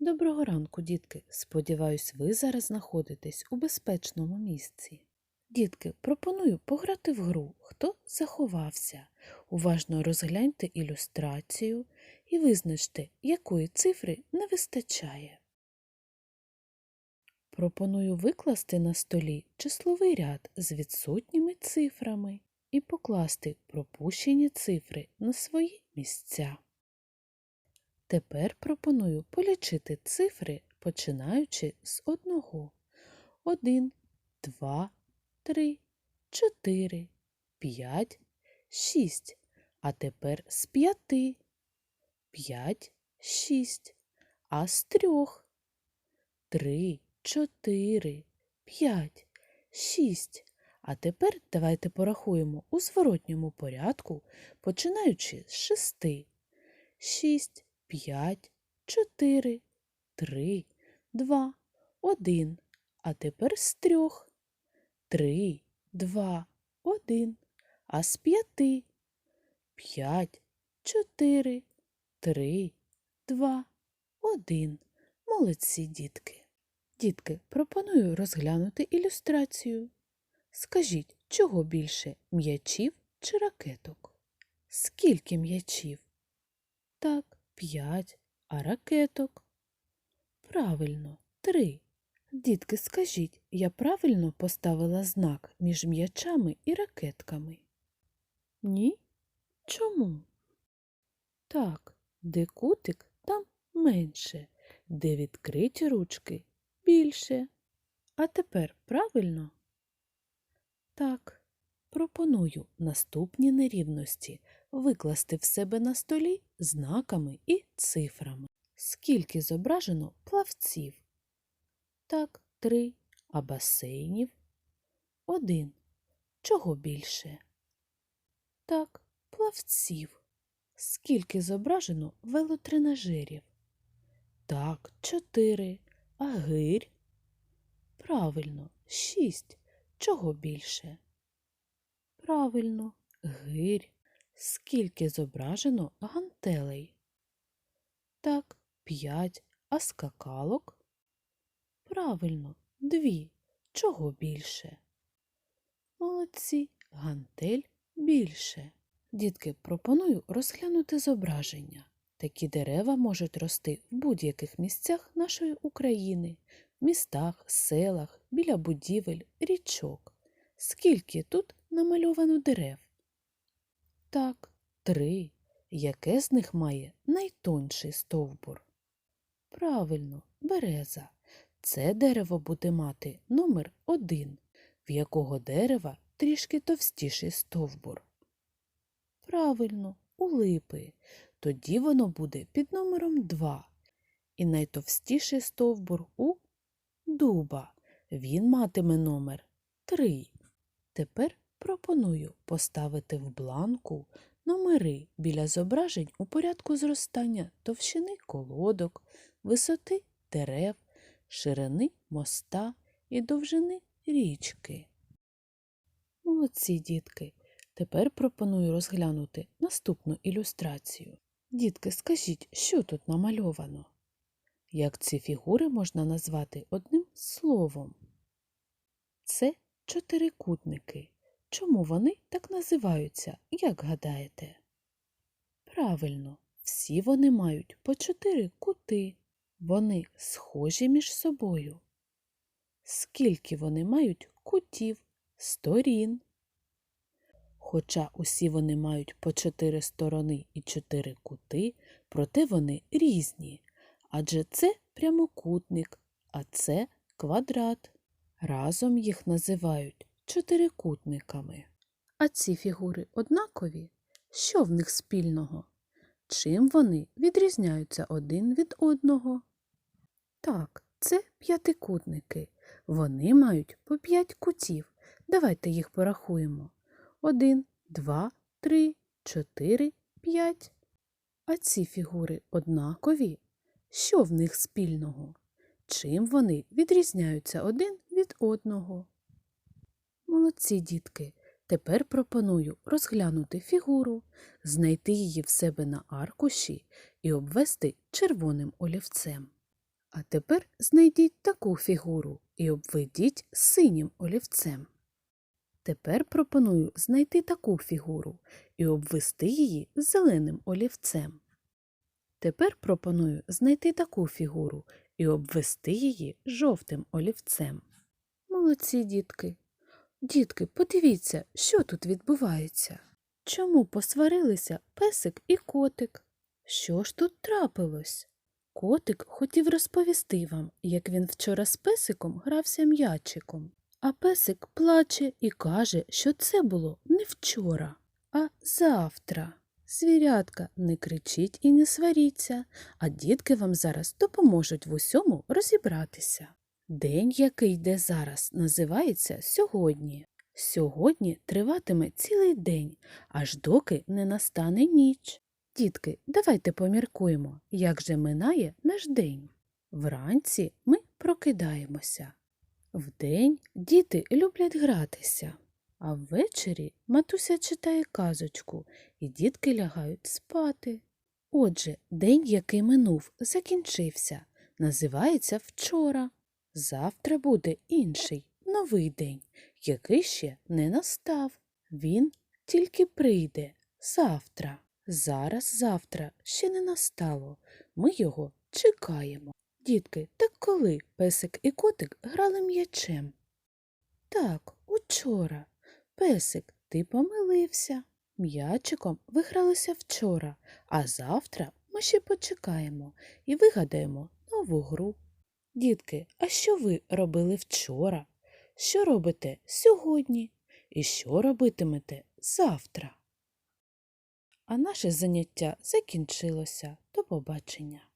Доброго ранку, дітки. Сподіваюсь, ви зараз знаходитесь у безпечному місці. Дітки, пропоную пограти в гру Хто заховався. Уважно розгляньте ілюстрацію і визначте, якої цифри не вистачає. Пропоную викласти на столі числовий ряд з відсутніми цифрами і покласти пропущені цифри на свої місця. Тепер пропоную полічити цифри, починаючи з одного. Один, два, три, чотири, п'ять, шість. А тепер з п'яти. П'ять, шість. А з трьох. Три, чотири, п'ять, шість. А тепер давайте порахуємо у зворотньому порядку, починаючи з шести. Шість, п'ять, чотири, три, два, один. А тепер з трьох. Три, два, один. А з п'яти. П'ять, чотири, три, два, один. Молодці, дітки. Дітки, пропоную розглянути ілюстрацію. Скажіть, чого більше м'ячів чи ракеток? Скільки м'ячів? Так, п'ять, а ракеток? Правильно, три. Дітки, скажіть, я правильно поставила знак між м'ячами і ракетками? Ні? Чому? Так, де кутик, там менше, де відкриті ручки більше. А тепер правильно? Так, пропоную наступні нерівності викласти в себе на столі знаками і цифрами. Скільки зображено плавців? Так, три, а басейнів? Один. Чого більше? Так, плавців. Скільки зображено велотренажерів? Так, чотири. А гирь? Правильно, шість. Чого більше? Правильно, гирь. Скільки зображено гантелей? Так, п'ять. А скакалок? Правильно, дві. Чого більше? Молодці, гантель більше. Дітки, пропоную розглянути зображення. Такі дерева можуть рости в будь-яких місцях нашої України, містах, селах, біля будівель, річок. Скільки тут намальовано дерев? Так, три. Яке з них має найтонший стовбур? Правильно, береза. Це дерево буде мати номер один, в якого дерева трішки товстіший стовбур. Правильно, у липи. Тоді воно буде під номером 2. І найтовстіший стовбур у дуба. Він матиме номер 3. Тепер пропоную поставити в бланку номери біля зображень у порядку зростання товщини колодок, висоти дерев, ширини моста і довжини річки. Молодці, дітки. Тепер пропоную розглянути наступну ілюстрацію. Дітки, скажіть, що тут намальовано? Як ці фігури можна назвати одним словом? Це чотирикутники. Чому вони так називаються, як гадаєте? Правильно, всі вони мають по чотири кути. Вони схожі між собою. Скільки вони мають кутів, сторін? Хоча усі вони мають по чотири сторони і чотири кути, проте вони різні, адже це прямокутник, а це квадрат. Разом їх називають чотирикутниками. А ці фігури однакові? Що в них спільного? Чим вони відрізняються один від одного? Так, це п'ятикутники. Вони мають по п'ять кутів. Давайте їх порахуємо. Один, два, три, чотири, п'ять. А ці фігури однакові? Що в них спільного? Чим вони відрізняються один від одного? Молодці, дітки. Тепер пропоную розглянути фігуру, знайти її в себе на аркуші і обвести червоним олівцем. А тепер знайдіть таку фігуру і обведіть синім олівцем. Тепер пропоную знайти таку фігуру і обвести її зеленим олівцем. Тепер пропоную знайти таку фігуру і обвести її жовтим олівцем. Молодці, дітки. Дітки, подивіться, що тут відбувається. Чому посварилися песик і котик? Що ж тут трапилось? Котик хотів розповісти вам, як він вчора з песиком грався м'ячиком. А песик плаче і каже, що це було не вчора, а завтра. Звірятка, не кричіть і не сваріться, а дітки вам зараз допоможуть в усьому розібратися. День, який йде зараз, називається сьогодні. Сьогодні триватиме цілий день, аж доки не настане ніч. Дітки, давайте поміркуємо, як же минає наш день. Вранці ми прокидаємося. Вдень діти люблять гратися, а ввечері матуся читає казочку, і дітки лягають спати. Отже, день, який минув, закінчився, називається вчора. Завтра буде інший, новий день, який ще не настав. Він тільки прийде завтра. Зараз завтра ще не настало. Ми його чекаємо. Дітки, так коли песик і котик грали м'ячем? Так, учора. Песик, ти помилився. М'ячиком ви гралися вчора, а завтра ми ще почекаємо і вигадаємо нову гру. Дітки, а що ви робили вчора? Що робите сьогодні? І що робитимете завтра? А наше заняття закінчилося. До побачення.